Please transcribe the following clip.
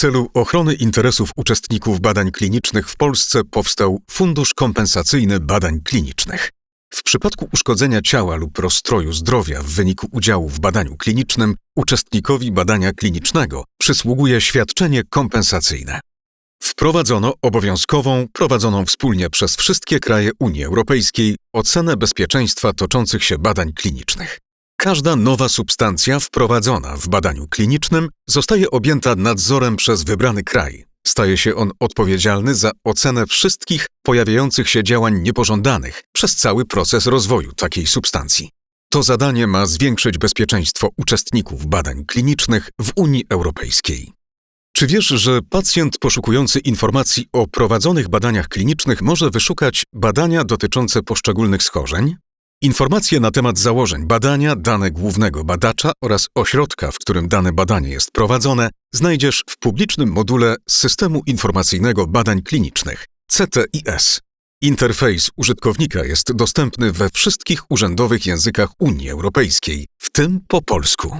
celu ochrony interesów uczestników badań klinicznych w Polsce powstał Fundusz Kompensacyjny Badań Klinicznych. W przypadku uszkodzenia ciała lub rozstroju zdrowia w wyniku udziału w badaniu klinicznym uczestnikowi badania klinicznego przysługuje świadczenie kompensacyjne. Wprowadzono obowiązkową, prowadzoną wspólnie przez wszystkie kraje Unii Europejskiej ocenę bezpieczeństwa toczących się badań klinicznych. Każda nowa substancja wprowadzona w badaniu klinicznym zostaje objęta nadzorem przez wybrany kraj. Staje się on odpowiedzialny za ocenę wszystkich pojawiających się działań niepożądanych przez cały proces rozwoju takiej substancji. To zadanie ma zwiększyć bezpieczeństwo uczestników badań klinicznych w Unii Europejskiej. Czy wiesz, że pacjent poszukujący informacji o prowadzonych badaniach klinicznych może wyszukać badania dotyczące poszczególnych schorzeń? Informacje na temat założeń badania, dane głównego badacza oraz ośrodka, w którym dane badanie jest prowadzone, znajdziesz w publicznym module Systemu Informacyjnego Badań Klinicznych CTIS. Interfejs użytkownika jest dostępny we wszystkich urzędowych językach Unii Europejskiej, w tym po polsku.